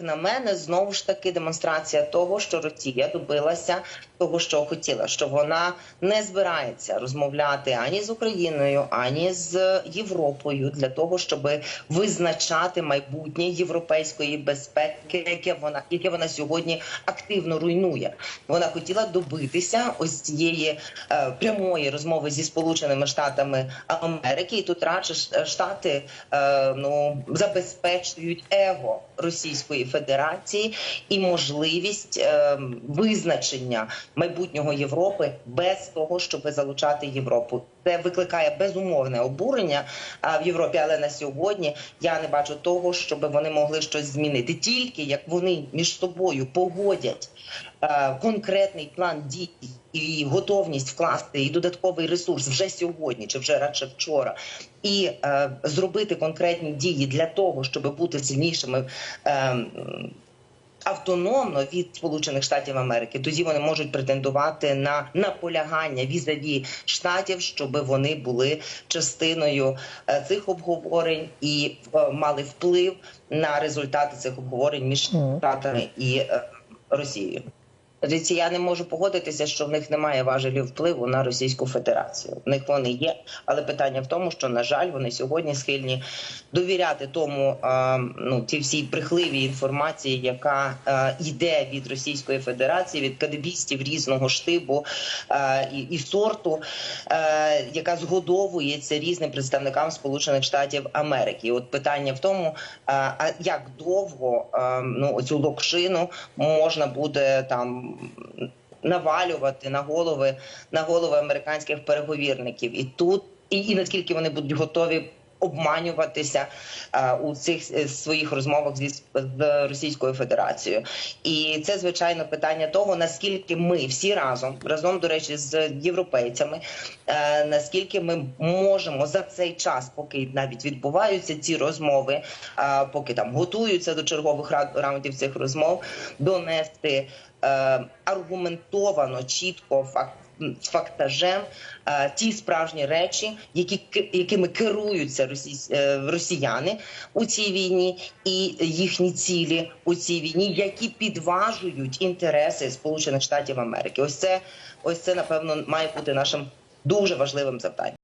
на мене, знову ж таки демонстрація того, що Росія добилася того, що хотіла, що вона не збирається розмовляти ані з Україною, ані з Європою для того, щоб визначати майбутнє європейської безпеки, яке вона яке вона сьогодні активно руйнує. Вона хотіла добитися ось цієї е, прямої розмови зі Сполученими Штатами Америки, і тут радше штати е, ну забезпечують его Російської Федерації і можливість е, визначення майбутнього Європи без того, щоб залучати Європу. Це викликає безумовне обурення в Європі, але на сьогодні я не бачу того, щоб вони могли щось змінити. Тільки як вони між собою погодять е, конкретний план дій і готовність вкласти і додатковий ресурс вже сьогодні, чи вже радше вчора, і е, зробити конкретні дії для того, щоб бути сильнішими. Е, Автономно від Сполучених Штатів Америки, тоді вони можуть претендувати на наполягання візаві штатів, щоб вони були частиною е, цих обговорень і е, мали вплив на результати цих обговорень між штатами і е, Росією. Дивіться, я не можу погодитися, що в них немає важелів впливу на Російську Федерацію. В них вони є, але питання в тому, що на жаль, вони сьогодні схильні довіряти тому, ну ті всій брехливій інформації, яка йде від Російської Федерації, від кадебістів різного штибу і, сорту, яка згодовується різним представникам Сполучених Штатів Америки. От питання в тому, а як довго ну цю локшину можна буде там навалювати на голови на голови американських переговірників, і тут і, і наскільки вони будуть готові. Обманюватися у цих е, своїх розмовах з Російською Федерацією, і це звичайно питання того, наскільки ми всі разом разом до речі з європейцями, е, наскільки ми можемо за цей час, поки навіть відбуваються ці розмови, поки там готуються до чергових ра- раундів цих розмов, донести е, аргументовано, чітко факт. Фактажем ті справжні речі, які ки- якими керуються е, росіяни у цій війні, і їхні цілі у цій війні, які підважують інтереси Сполучених Штатів Америки. Ось це ось це напевно має бути нашим дуже важливим завданням.